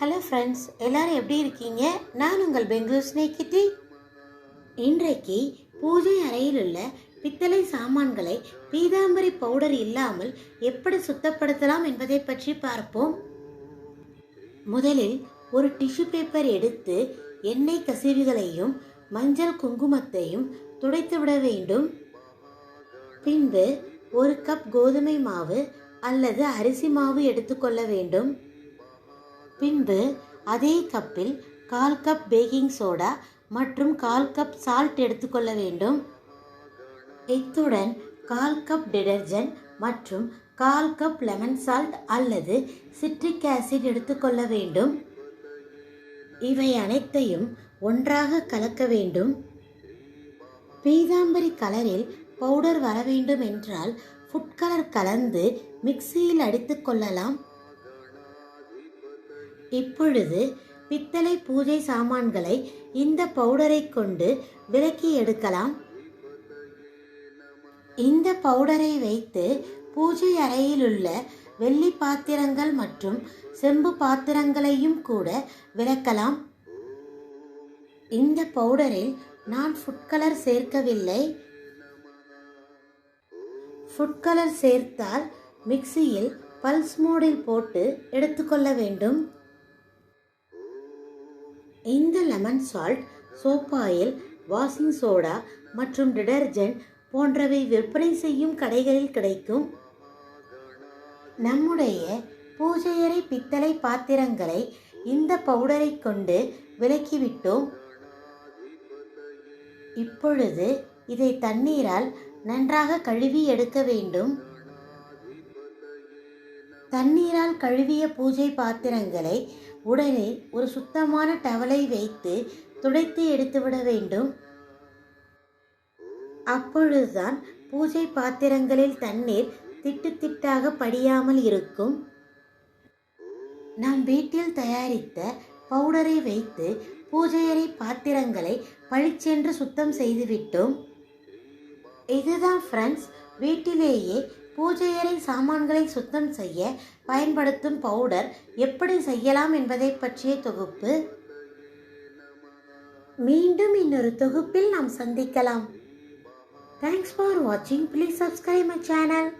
Hello friends எல்லாரும் எப்படி இருக்கீங்க? நான் உங்கள் பெங்களூர் ஸ்னேகிட்டி இன்றைக்கு பூஜை அறையில் உள்ள பித்தளை சாமான்களை பீதாம்பரி பவுடர் இல்லாமல் எப்படி சுத்தப்படுத்தலாம் என்பதை பற்றி பார்ப்போம். முதலில் ஒரு டிஷ்யூ பேப்பர் எடுத்து எண்ணெய் கசிவுகளையும் மஞ்சள் குங்குமத்தையும் துடைத்து விட வேண்டும். பின்பு ஒரு கப் கோதுமை மாவு அல்லது அரிசி மாவு எடுத்துக்கொள்ள வேண்டும். பின்பு அதே கப்பில் கால் கப் பேக்கிங் சோடா மற்றும் கால் கப் சால்ட் எடுத்துக்கொள்ள வேண்டும். இத்துடன் கால் கப் டிடர்ஜென்ட் மற்றும் கால் கப் லெமன் சால்ட் அல்லது சிட்ரிக் ஆசிட் எடுத்துக்கொள்ள வேண்டும். இவை அனைத்தையும் ஒன்றாக கலக்க வேண்டும். பீதாம்பரி கலரில் பவுடர் வர வேண்டும் என்றால் ஃபுட் கலர் கலந்து மிக்சியில் அடித்து கொள்ளலாம். இப்பொழுது பித்தளை பூஜை சாமான்களை இந்த பவுடரை கொண்டு விலக்கி எடுக்கலாம். இந்த பவுடரை வைத்து பூஜை அறையில் உள்ள வெள்ளி பாத்திரங்கள் மற்றும் செம்பு பாத்திரங்களையும் கூட விளக்கலாம். இந்த பவுடரில் நான் ஃபுட் கலர் சேர்க்கவில்லை. ஃபுட் கலர் சேர்த்தால் மிக்சியில் பல்ஸ் மோடில் போட்டு எடுத்துக்கொள்ள வேண்டும். இந்த lemon salt soap oil washing soda மற்றும் டிடர்ஜென்ட் போன்றவை விற்பனை செய்யும் கடைகளில் கிடைக்கும். நம்முடைய பூஜையறை பித்தளை பாத்திரங்களை இந்த பவுடரை கொண்டு விலக்கிவிட்டோம். இப்பொழுது இதை தண்ணீரால் நன்றாக கழுவி எடுக்க வேண்டும். தண்ணீரால் கழுவிய பூஜை பாத்திரங்களை உடனே ஒரு சுத்தமான டவலை வைத்து துடைத்து எடுத்துவிட வேண்டும். அப்பொழுதுதான் பூஜை பாத்திரங்களில் தண்ணீர் திட்டு திட்டாக படியாமல் இருக்கும். நாம் வீட்டில் தயாரித்த பவுடரை வைத்து பூஜையறை பாத்திரங்களை பளிச்சென்று சுத்தம் செய்துவிட்டோம். இதுதான் ஃப்ரெண்ட்ஸ் வீட்டிலேயே பூஜையறை சாமான்களை சுத்தம் செய்ய பயன்படுத்தும் பவுடர் எப்படி செய்யலாம் என்பதை பற்றிய தொகுப்பு. மீண்டும் இன்னொரு தொகுப்பில் நாம் சந்திக்கலாம். தேங்க்ஸ் ஃபார் வாட்சிங் ப்ளீஸ் சப்ஸ்கிரைப் மை சேனல்